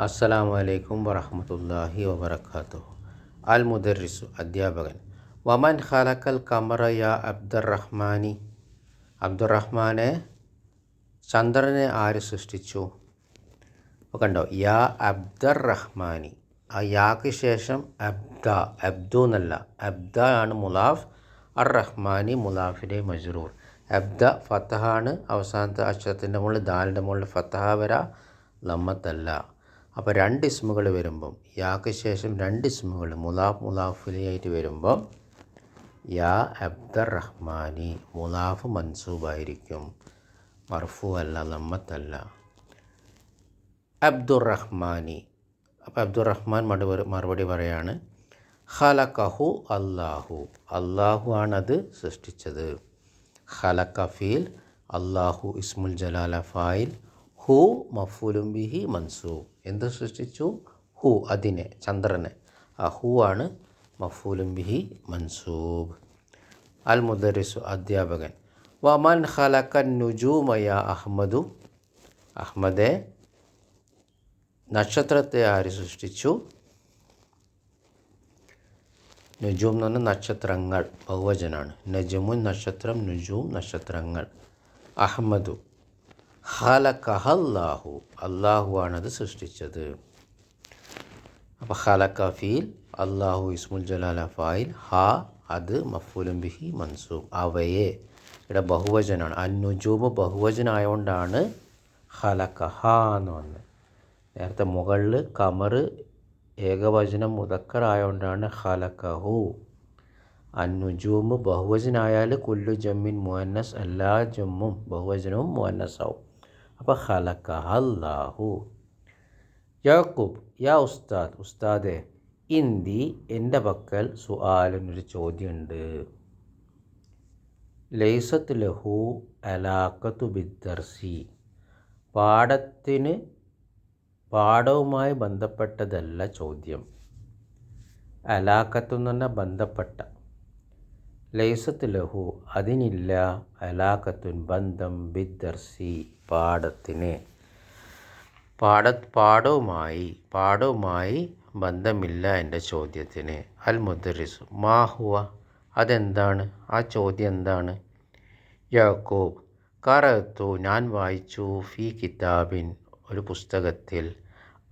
അസ്സലാമു അലൈക്കും വറഹമത്തല്ലാഹി വബർക്കാത്തു അൽ മുദർസു അധ്യാപകൻ. വമൻ ഖലക്കൽ കമറ യാ അബ്ദുറഹ്മാനി. അബ്ദുറഹ്മാനെ ചന്ദ്രനെ ആര് സൃഷ്ടിച്ചു? അപ്പോൾ കണ്ടോ യാ അബ്ദുറഹ്മാനി. ആ യാക്ക് ശേഷം അബ്ദ അബ്ദു എന്നല്ല. അബ്ദ ആണ് മുലാഫ് അർ റഹ്മാനി മുലാഫിലെ മജ്റൂർ. അബ്ദ ഫത്തഹാണ് അവസാനത്തെ അക്ഷരത്തിന്റെ മുകളിൽ ദാലിന്റെ മുകളിൽ ഫത്തഹ വര ലമ്മത്തല്ല. അപ്പോൾ രണ്ട് ഇസ്മുകൾ വരുമ്പം യാക്ക് ശേഷം രണ്ട് ഇസ്മുകൾ മുലാഫ് മുലാഫിലായിട്ട് വരുമ്പം യാ അബ്ദർ റഹ്മാനി മുലാഫ് മൻസൂബായിരിക്കും. മർഫു അല്ല അബ്ദുർ അബ്ദുറഹ്മാനി. അപ്പോൾ അബ്ദുറഹ്മാൻ മടു മറുപടി പറയാണ് ഹലക്കഹു അല്ലാഹു. അള്ളാഹു ആണത് സൃഷ്ടിച്ചത്. ഹലക്കഫീൽ അള്ളാഹു ഇസ്മുൽ ജലാല ഫായിൽ ഹു മഫൂലും ബിഹി മൻസൂ. എന്ത് സൃഷ്ടിച്ചു? ഹു അതിനെ ചന്ദ്രനെ. ആ ഹു ആണ് മഫൂലും ബിഹി മൻസൂബ്. അൽ മുദരിസു അധ്യാപകൻ വമൻ ഖലക്കൻ നുജൂമയ അഹമ്മദു അഹമ്മദെ നക്ഷത്രത്തെ ആര് സൃഷ്ടിച്ചു? നുജൂം എന്ന് പറഞ്ഞാൽ നക്ഷത്രങ്ങൾ ബഹുവചനാണ്. നജമുൻ നക്ഷത്രം നുജൂം നക്ഷത്രങ്ങൾ. അഹമ്മദു ഖലക്കഹല്ലാഹു അള്ളാഹു ആണത് സൃഷ്ടിച്ചത്. അപ്പോൾ ഹലക്കഫീൽ അള്ളാഹു ഇസ്മുൽ ജലാല ഫായിൽ ഹ അത് മഫൂലും ബിഹി മൻസൂബ് അവയെ. ഇവിടെ ബഹുവചനാണ്. അന്നുജൂബ് ബഹുവചനായതുകൊണ്ടാണ് ഹലക്കഹ എന്ന് വന്നത്. നേരത്തെ മുകളിൽ കമർ ഏകവചനം മുതക്കറായതുകൊണ്ടാണ് ഹലക്കഹു അന്നുജൂമ് ബഹുവചനായാൽ കുല്ലു ജമ്മിൻ മുഹന്നസ് എല്ലാ ജമ്മും ബഹുവചനവും മുഹന്നസാവും അപ്പോൾ ഹലക്ക അല്ലാഹു. യാക്കൂബ് യാ ഉസ്താദ് ഉസ്താദെ ഇന്തി എന്റെ പക്കൽ സുആലിനൊരു ചോദ്യമുണ്ട് ലൈസത്ത് ലഹു അലാക്കത്തു ബിദ്ദർസി പാഠത്തിന് പാഠവുമായി ബന്ധപ്പെട്ടതല്ല ചോദ്യം. അലാക്കത്തു എന്ന് പറഞ്ഞാൽ ബന്ധപ്പെട്ട. ലൈസത്ത് ലഹു അതിനില്ല അലാക്കത്തുൻ ബന്ധം ബിദ്ദർസി പാഠത്തിന്. പാഠ പാഠവുമായി പാഠവുമായി ബന്ധമില്ല എന്റെ ചോദ്യത്തിന്. അൽ മുദ്രിസു മാഹുവ അതെന്താണ്? ആ ചോദ്യം എന്താണ്? യാക്കൂബ് കറത്തു ഞാൻ വായിച്ചു ഫി കിതാബിൻ ഒരു പുസ്തകത്തിൽ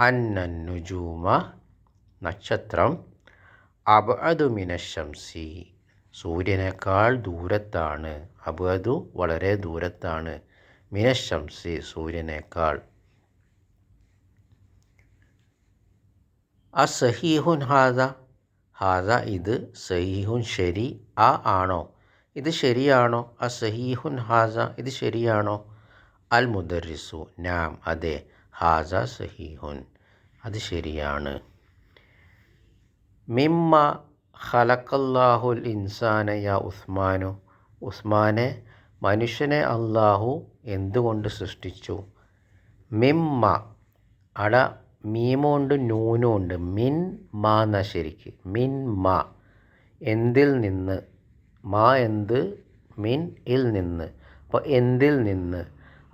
അന്നുജൂമ നക്ഷത്രം അബഅദുമിനശംസി സൂര്യനേക്കാൾ ദൂരത്താണ്. അബദു വളരെ ദൂരത്താണ്. മിനശംസി സൂര്യനേക്കാൾ. ആ സഹീഹുൻ ഹാദ. ഹാദ ഇത് സഹീഹുൻ ശരി ആ ആണോ? ഇത് ശരിയാണോ? ആ സഹീഹുൻ ഹാസ ഇത് ശരിയാണോ? അൽ മുദറിസു നാം അതെ. ഹാസ സഹീഹുൻ അത് ശരിയാണ്. മിമ്മ ഖലക്കല്ലാഹുൽ ഇൻസാന യാ ഉസ്മാനു. ഉസ്മാനെ മനുഷ്യനെ അള്ളാഹു എന്തുകൊണ്ട് സൃഷ്ടിച്ചു? മിമ്മ അട മീമുണ്ട് നൂനോണ്ട്. മിൻ മാ എന്ന ശരിക്ക്. മിൻ മാ. എന്തിൽ നിന്ന്? മാ എന്ത്? മിൻ ഇൽ നിന്ന്. അപ്പോൾ എന്തിൽ നിന്ന്?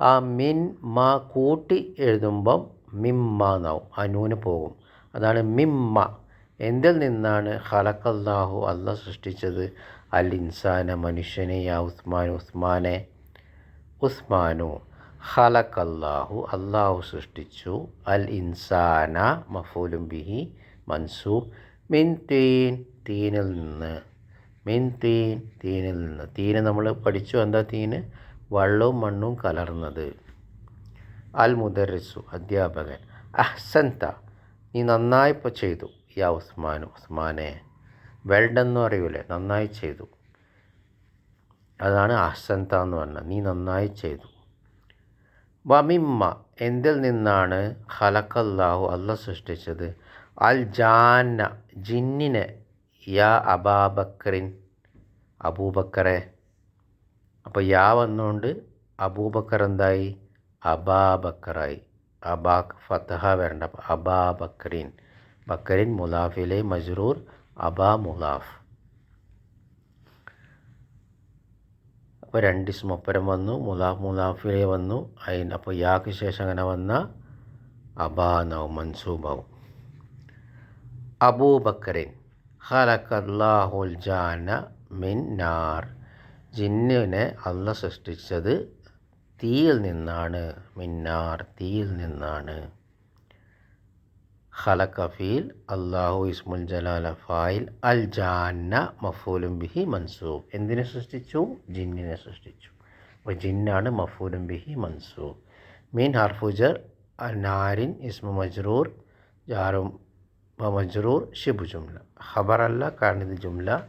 ആ മിൻ മാ കൂട്ടി എഴുതുമ്പം മിമ്മ എന്നാവും ആ നൂന് പോകും. അതാണ് മിമ്മ. എന്തിൽ നിന്നാണ് ഖലക്കല്ലാഹു അല്ല സൃഷ്ടിച്ചത്? അൽ ഇൻസാന മനുഷ്യനെ യാ ഉസ്മാൻ ഉസ്മാനെ. ഉസ്മാനു ഖലക്കല്ലാഹു അള്ളാഹു സൃഷ്ടിച്ചു. അൽ ഇൻസാന മഫൂലും ബിഹി മൻസൂ മിൻ തീൻ തീനിൽ നിന്ന്. മിൻ തീൻ തീനിൽ നിന്ന്. തീന് നമ്മൾ പഠിച്ചു എന്താ തീന്? വെള്ളവും മണ്ണും കലർന്നത്. അൽ മുദറിസു അധ്യാപകൻ. അഹ്സന്ത നീ നന്നായി ചെയ്തു. യാ ഉസ്മാനു ഉസ്മാനെ വെൽഡെന്ന് പറയൂലേ നന്നായി ചെയ്തു. അതാണ് അഹ്സന്ത എന്ന് പറഞ്ഞത്. നീ നന്നായി ചെയ്തു. വമിമ്മ എന്തിൽ നിന്നാണ് ഹലക്കല്ലാഹു അല്ല സൃഷ്ടിച്ചത്? അൽ ജാന്ന ജിന്നിനെ. യാ അബാബക്കറിൻ അബൂബക്കറെ. അപ്പോൾ യാ വന്നുകൊണ്ട് അബൂബക്കർ എന്തായി? അബാബക്കറായി. അബാ ഫത്തഹ വരണ്ട അബാബക്കറിൻ ബക്കറിൻ മുലാഫിലെ മജ്റൂർ അബാ മുലാഫ്. അപ്പോൾ രണ്ട് ഇസ്മൊപ്പരം വന്നു മുലാഫ് മുലാഫിലെ വന്നു. അയിൻ അപ്പോൾ യാക്ക് ശേഷം അങ്ങനെ വന്ന അബാനാവും മൻസൂബാവും. അബൂബക്കറിൻ ഹലക്കല്ലാഹുൽ ജാന മിൻ നാർ. ജിന്നിനെ അല്ല സൃഷ്ടിച്ചത് തീയിൽ നിന്നാണ് മിന്നാർ തീയിൽ നിന്നാണ്. ഖലഖ ഫീൽ അള്ളാഹു ഇസ്മുൽ ജലാല ഫായിൽ അൽ ജാന്ന മഫൂലും ബിഹി മൻസൂബ്. എന്തിനെ സൃഷ്ടിച്ചു? ജിന്നിനെ സൃഷ്ടിച്ചു. അപ്പോൾ ജിന്നാണ് മഫൂലും ബിഹി മൻസൂബ്. മീൻ ഹർഫുജർ നാരിൻ ഇസ്മു മജ്റൂർ ജാറും മജ്റൂർ ഷിബു ജുംല. ഖബറല്ല കാരണം ഇത് ജുംല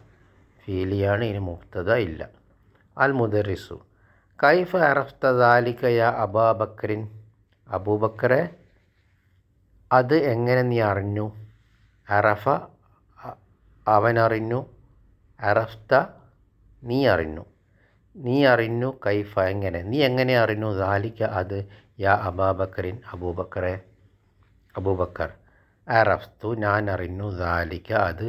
ഫീലിയാണ് ഇനി മുക്തത ഇല്ല. അൽ മുദറിസു. കൈഫ അറഫ്ത ദാലിക യാ അബാബക്രിൻ അബൂബക്കറെ അത് എങ്ങനെ നീ അറിഞ്ഞു? അറഫ അവനറിഞ്ഞു. അറഫ്ത നീ അറിഞ്ഞു. നീ അറിഞ്ഞു കൈഫ എങ്ങനെ? നീ എങ്ങനെ അറിഞ്ഞു ദാലിക്ക അത്? യാ അബാബക്കറിൻ അബൂബക്കറെ അബൂബക്കർ. അറഫ്തു ഞാൻ അറിഞ്ഞു ദാലിക്ക അത്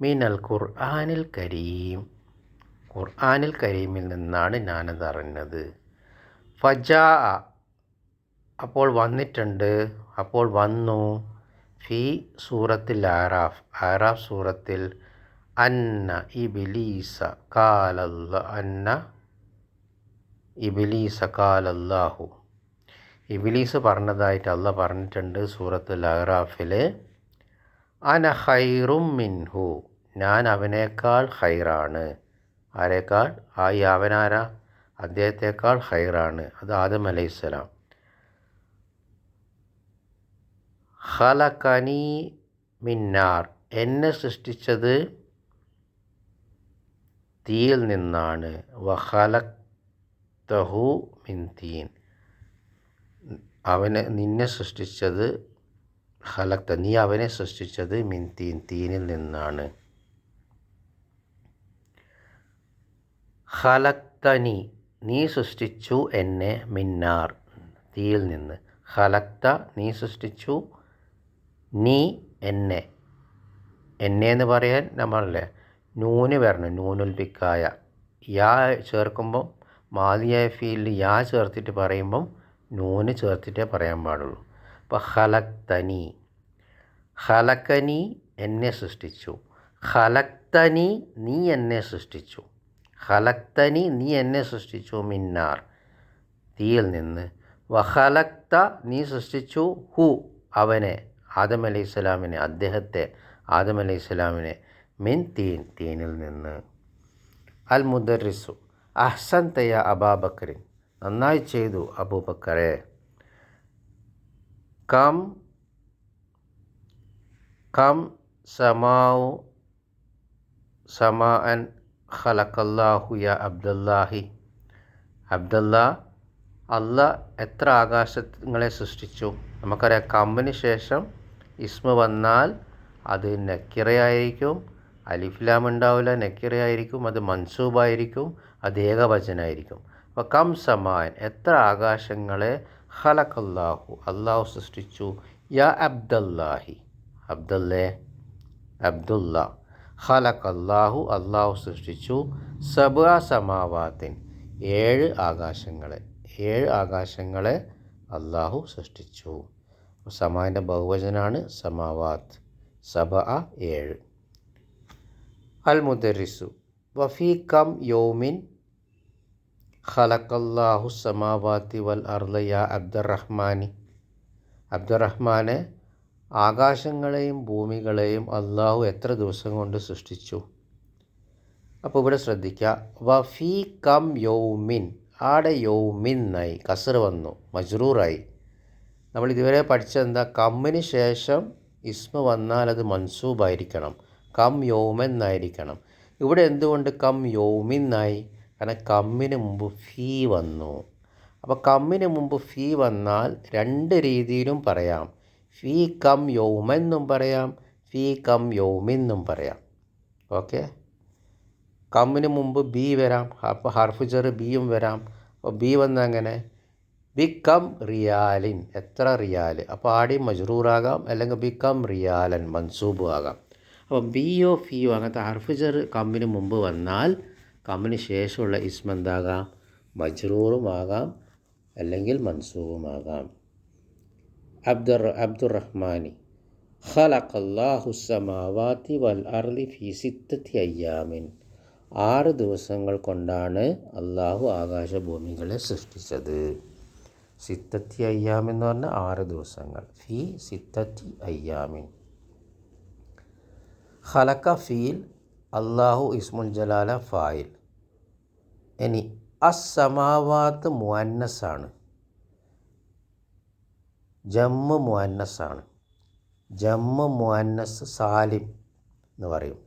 മീനൽ ഖുർആാനിൽ കരീം. ഖുർആാനിൽ കരീമിൽ നിന്നാണ് ഞാനത് അറിഞ്ഞത് ഫജാ അപ്പോൾ വന്നിട്ടുണ്ട്. അപ്പോൾ വന്നു. ഫി സൂറത്തിൽ ആറാഫ്. ആറാഫ് സൂറത്തിൽ അന്ന ഇബിലീസ കാലല്ല അന്ന ഇബിലീസ കാലല്ലാഹു. ഇബിലീസ് പറഞ്ഞതായിട്ട് അല്ല പറഞ്ഞിട്ടുണ്ട് സൂറത്തുൽ അഹ്റാഫിൽ അന ഹൈറും മിൻഹു. ഞാൻ അവനേക്കാൾ ഹൈറാണ് ആരേക്കാൾ? ആ ഈ അദ്ദേഹത്തെക്കാൾ ഹൈറാണ് അത് ആദം അലൈഹിസ്സലാം. ഖലഖനി മിന്നാർ. എന്നെ സൃഷ്ടിച്ചത് തീയിൽ നിന്നാണ്. വഖലഖ്തഹു മിൻ തീൻ. അവനെ നിന്നെ സൃഷ്ടിച്ചത് ഖലക്ത നീ അവനെ സൃഷ്ടിച്ചത് മിൻ തീൻ തീനിൽ നിന്നാണ്. ഹലക്തനി നീ സൃഷ്ടിച്ചു എന്നെ മിന്നാർ തീയിൽ നിന്ന്. ഖലക്ത നീ സൃഷ്ടിച്ചു നീ എന്നെ. എന്നെ എന്ന് പറയാൻ നമ്മളല്ലേ? നൂന് വരണം നൂനുൽപിക്കായ യാ ചേർക്കുമ്പം മാതിയായ ഫീലിൽ യാ ചേർത്തിട്ട് പറയുമ്പം നൂന് ചേർത്തിട്ടേ പറയാൻ പാടുള്ളൂ. അപ്പോൾ ഹലക്തനി ഹലക്കനി എന്നെ സൃഷ്ടിച്ചു. ഹലക്തനി നീ എന്നെ സൃഷ്ടിച്ചു. ഹലക്തനി നീ എന്നെ സൃഷ്ടിച്ചു മിന്നാർ. തീയിൽ നിന്ന്. വഹലക്ത നീ സൃഷ്ടിച്ചു ഹു അവനെ. ആദം അലൈഹി സ്വലാമിനെ അദ്ദേഹത്തെ ആദം അലൈഹി സ്വലാമിനെ മിൻ തീൻ തീനിൽ നിന്ന്. അൽ മുദറിസു അഹ്സൻ തയ്യ അബാബക്കറിൻ നന്നായി ചെയ്തു അബൂബക്കറെ. കം കം സമാവു സമാൻ ഖലഖല്ലാഹു യ അബ്ദുല്ലാഹി. അബ്ദുല്ലാ അല്ല എത്ര ആകാശങ്ങളെ സൃഷ്ടിച്ചു? നമുക്കറിയാം കമ്മിന് ശേഷം ഇസ്മ വന്നാൽ അത് നക്കിറയായിരിക്കും. അലിഫ്ലാം ഉണ്ടാവില്ല നക്കിറയായിരിക്കും. അത് മൻസൂബായിരിക്കും. അത് ഏകവചനായിരിക്കും. അപ്പോൾ കം സമാൻ എത്ര ആകാശങ്ങളെ ഖലഖല്ലാഹു അള്ളാഹു സൃഷ്ടിച്ചു? യാ അബ്ദല്ലാഹി. അബ്ദല്ലേ അബ്ദുല്ല ഖലഖല്ലാഹു അള്ളാഹു സൃഷ്ടിച്ചു. സബ സമാവാത്തിൻ ഏഴ് ആകാശങ്ങളെ ഏഴ് ആകാശങ്ങളെ അള്ളാഹു സൃഷ്ടിച്ചു. സമാന്റെ ബഹുവചനാണ് സമാവാത്ത്. സബ ഏഴ്. അൽ മുദറിസു വഫി കം യോമിൻ ഖലഖല്ലാഹു സമാവാത്തി വൽ അർലയ അബ്ദുറഹ്മാനി. അബ്ദുറഹ്മാനെ ആകാശങ്ങളെയും ഭൂമികളെയും അള്ളാഹു എത്ര ദിവസം കൊണ്ട് സൃഷ്ടിച്ചു? അപ്പോൾ ഇവിടെ ശ്രദ്ധിക്കുക വഫി കം യൗമിൻ. ആടെ യൗമിൻ ആയി കസർ വന്നു. മജ്റൂറായി. നമ്മൾ ഇതുവരെ പഠിച്ചത് എന്താ? കമ്മിന് ശേഷം ഇസ്മ വന്നാൽ അത് മൻസൂബായിരിക്കണം. കം യോമെന്നായിരിക്കണം ഇവിടെ എന്തുകൊണ്ട് കം യോമിന്നായി കാരണം കമ്മിന് മുമ്പ് ഫീ വന്നു. അപ്പോൾ കമ്മിന് മുമ്പ് ഫീ വന്നാൽ രണ്ട് രീതിയിലും പറയാം. ഫീ കം യൗമെന്നും പറയാം ഫീ കം യൗമിന്നും പറയാം. ഓക്കെ? കമ്മിന് മുമ്പ് ബി വരാം അപ്പോൾ ഹർഫ് ചെറു ബിയും വരാം. അപ്പോൾ ബി വന്ന അങ്ങനെ ബിക്കം റിയാലിൻ. എത്ര റിയാൽ അപ്പോൾ ആടി മജ്റൂറാകാം അല്ലെങ്കിൽ ബിക്കം റിയാലൻ മൻസൂബ് ആകാം അപ്പോൾ ബിയോ ഫിയോ അങ്ങനത്തെ ഹർഫിജർ കമ്മിന് മുമ്പ് വന്നാൽ കമ്മിന് ശേഷമുള്ള ഇസ്മ എന്താകാം? മജ്റൂറുമാകാം അല്ലെങ്കിൽ മൻസൂബുമാകാം അബ്ദുർ അബ്ദുറഹ്മാനി റഹ്മാനി സമാവാതി വൽ അർലി ഫി സിത്തത്തി അയ്യാമിൻ. ആറ് ദിവസങ്ങൾ കൊണ്ടാണ് അള്ളാഹു ആകാശഭൂമികളെ സൃഷ്ടിച്ചത്. സിത്തത്തി അയ്യാമിൻ എന്ന് പറഞ്ഞാൽ ആറ് ദിവസങ്ങൾ. ഫി സിത്തത്തി അയ്യാമിൻ. ഹലക്ക ഫീൽ അള്ളാഹു ഇസ്മുൽ ജലാല ഫായിൽ. ഇനി അസമാവാത്ത് മുഅന്നസാണ്. ജമ്മ് മുഅന്നസാണ്. ജമ്മ് മുഅന്നസ് സാലിം എന്ന് പറയും.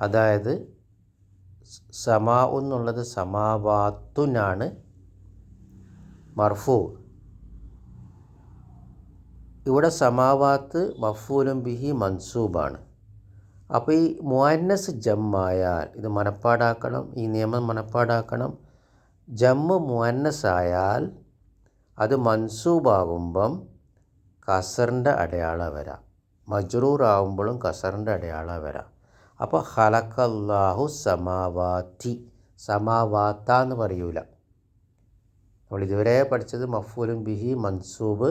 അതായത് സമാ എന്നുള്ളത് സമാവാത്തുനാണ്. മർഫു. ഇവിടെ സമാവാത്ത് മഫൂലും ബിഹി മൻസൂബാണ്. അപ്പോൾ ഈ മുഅന്നസ് ജമ്മായാൽ ഇത് മനപ്പാടാക്കണം ഈ നിയമം മനപ്പാടാക്കണം. ജമ്മ് മുഅന്നസ് ആയാൽ അത് മൻസൂബാകുമ്പം കസറിന്റെ അടയാളം വരാം. മജ്റൂറാവുമ്പോഴും കസറിന്റെ അടയാളം വരാം. അപ്പോൾ ഹലക്കല്ലാഹു സമാവാത്തി സമാവാത്ത എന്ന് പറയൂല. നമ്മൾ ഇതുവരെ പഠിച്ചത് മഫൂലും ബിഹി മൻസൂബ്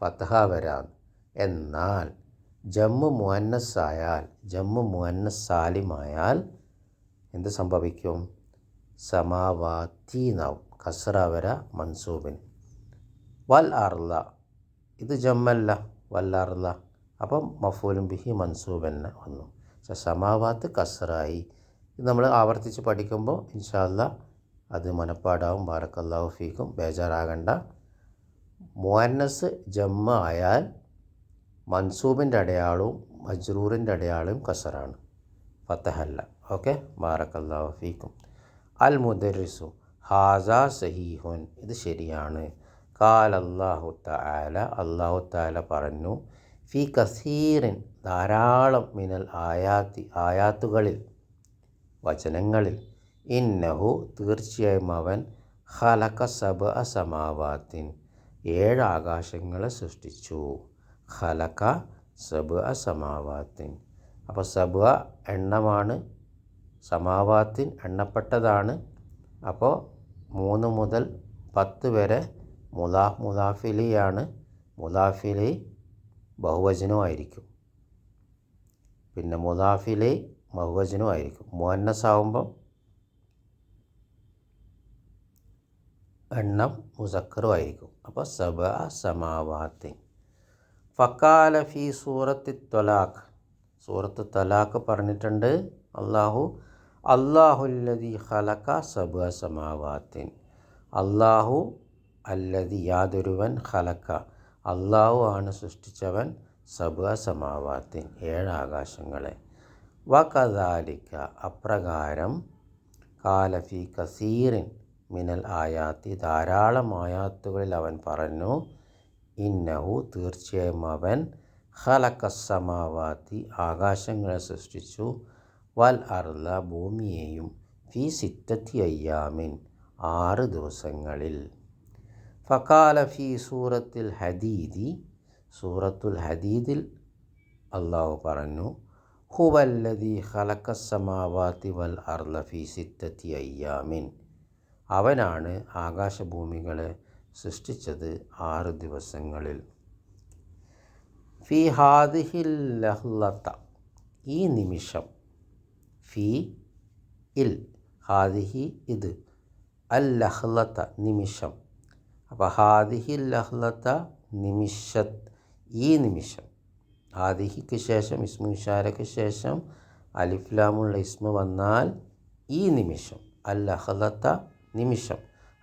ഫതഹ വരാം എന്നാൽ ജമ്മു മുഅന്നസ് ആയാൽ ജമ്മു മുഅന്നസ് സാലിമായാൽ എന്ത് സംഭവിക്കും? സമാവാത്തി എന്നാവും കസറ വര മൻസൂബിന്. വൽ അർല ഇത് ജമ്മല്ല. വൽ അർല അപ്പം മഫൂലും ബിഹി മൻസൂബ് തന്നെ വന്നു സമാവാത്ത് കസറായി ഇത് നമ്മൾ ആവർത്തിച്ച് പഠിക്കുമ്പോൾ ഇൻഷാല്ല അത് മനപ്പാടാവും. ബാറക്കല്ലാഹു ഫീക്കും. ബേജാറാകണ്ട. മുഅന്നസ് ജമ്മ ആയാൽ മൻസൂബിന്റെ അടയാളവും മജ്റൂറിന്റെ അടയാളവും കസറാണ് ഫത്തഹല്ല ഓക്കെ? ബാറക്കല്ലാഹു അൽ മുദരിസു ഹാസ സഹീഹുൻ. ഇത് ശരിയാണ്. കാൽ അള്ളാഹു താല അള്ളാഹു താല പറഞ്ഞു ഫി കസീറിൻ ധാരാളം മിനൽ ആയാത്തി ആയാത്തുകളിൽ വചനങ്ങളിൽ ഇന്നഹു തീർച്ചയായും അവൻ ഹലക സബ സമാവാത്തിൻ. ഏഴ് ആകാശങ്ങളെ സൃഷ്ടിച്ചു. ഹലക സബ് സമാവാത്തിൻ. അപ്പോൾ സബ എണ്ണമാണ് സമാവാത്തിൻ എണ്ണപ്പെട്ടതാണ്. അപ്പോൾ മൂന്ന് മുതൽ പത്ത് വരെ മുലാ മുലാഫിലിയാണ്. മുലാഫിലി ബഹുവചനമായിരിക്കും പിന്നെ മുലാഫിലി ബഹുവചനമായിരിക്കും മുഹന്നസാവുമ്പം എണ്ണം മുസക്കറും ആയിരിക്കും. അപ്പോൾ സബ സമാവാത്തിൻ ഫക്കാല ഫി സൂറത്തി ത്വലാഖ്. സൂറത്ത് തലാഖ് പറഞ്ഞിട്ടുണ്ട്. അള്ളാഹു അള്ളാഹുല്ലതി ഖലക സബ സമാവാത്തിൻ അള്ളാഹു അല്ലതി യാതൊരുവൻ ഖലക്ക അള്ളാഹു ആണ് സൃഷ്ടിച്ചവൻ സബ സമാവാത്തിൻ ഏഴാകാശങ്ങളെ വ കദാലിക്ക അപ്രകാരം കാലഫി കസീറിൻ. മിനൽ ആയാത്തി ധാരാളം ആയാത്തുകളിൽ അവൻ പറഞ്ഞു ഇന്നഹു തീർച്ചയായും അവൻ ഹലക്കസമാവാത്തി ആകാശങ്ങളെ സൃഷ്ടിച്ചു വൽ അർല ഭൂമിയെയും ഫി സിത്തത്തി അയ്യാമിൻ ആറ് ദിവസങ്ങളിൽ. ഫക്കാല ഫി സൂറത്തിൽ ഹദീദി സൂറത്തുൽ ഹദീദിൽ അള്ളാഹു പറഞ്ഞു ഹുവല്ലതി ഹലക്കസമാവാത്തി വൽ അർല ഫി സിത്തത്തി അയ്യാമിൻ. അവനാണ് ആകാശഭൂമികളെ സൃഷ്ടിച്ചത് ആറ് ദിവസങ്ങളിൽ. ഫി ഹാദിഹിൽ ലഹ്ലത്ത ഈ നിമിഷം. ഫി ഇൽ ഹാദിഹി ഇത് അൽ ലഹ്ലത്ത നിമിഷം. അപ്പോൾ ഹാദിഹിൽ ലഹ്ലത്ത നിമിഷത്ത് ഈ നിമിഷം. ഹാദിഹിക്ക് ശേഷം ഇസ്മു ഇഷാരയ്ക്ക് ശേഷം അലിഫ്ലാമുള്ള ഇസ്മു വന്നാൽ ഈ നിമിഷം. അൽ ലഹ്ലത്ത നിമിഷം.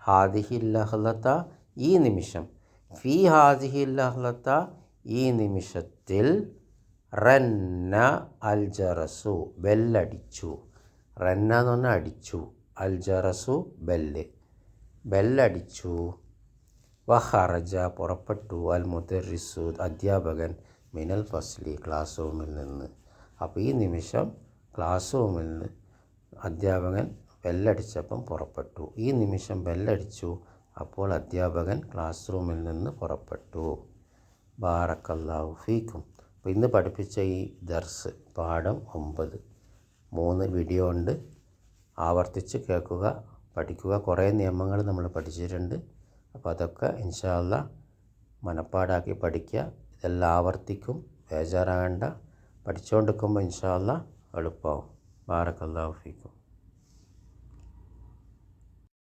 ഹാദിഹി ലഹ്ലത്ത ഈ നിമിഷം. ഫി ഹാദിഹി ലഹ്ലത്ത ഈ നിമിഷത്തിൽ റന്ന അൽ ജറസു ബെല്ലടിച്ചു. റന്ന എന്ന് പറഞ്ഞാൽ അടിച്ചു. അൽ ജറസു ബെല്ല്. ബെല്ലടിച്ചു. വഹറജ പുറപ്പെട്ടു. അൽ മുദറിസു അധ്യാപകൻ. മിനൽ ഫസ്ലി ക്ലാസ് റൂമിൽ നിന്ന്. അപ്പോൾ ഈ നിമിഷം ക്ലാസ് റൂമിൽ നിന്ന് അധ്യാപകൻ ബെല്ലടിച്ചപ്പം പുറപ്പെട്ടു. ഈ നിമിഷം ബെല്ലടിച്ചു. അപ്പോൾ അധ്യാപകൻ ക്ലാസ് റൂമിൽ നിന്ന് പുറപ്പെട്ടു. ബാറക്കല്ലാഹു ഫീക്കും. അപ്പോൾ ഇന്ന് പഠിപ്പിച്ച ഈ ദർസ് പാഠം ഒമ്പത്. മൂന്ന് വീഡിയോ ഉണ്ട്. ആവർത്തിച്ച് കേൾക്കുക പഠിക്കുക. കുറേ നിയമങ്ങൾ നമ്മൾ പഠിച്ചിട്ടുണ്ട്. അപ്പോൾ അതൊക്കെ ഇൻഷാല്ല മനപ്പാടാക്കി പഠിക്കുക. ഇതെല്ലാം ആവർത്തിക്കും. ബേജാറാകണ്ട. പഠിച്ചുകൊണ്ടിരിക്കുമ്പോൾ ഇൻഷാല്ല എളുപ്പമാവും ബാറക്കല്ലാഹു ഫീക്കും.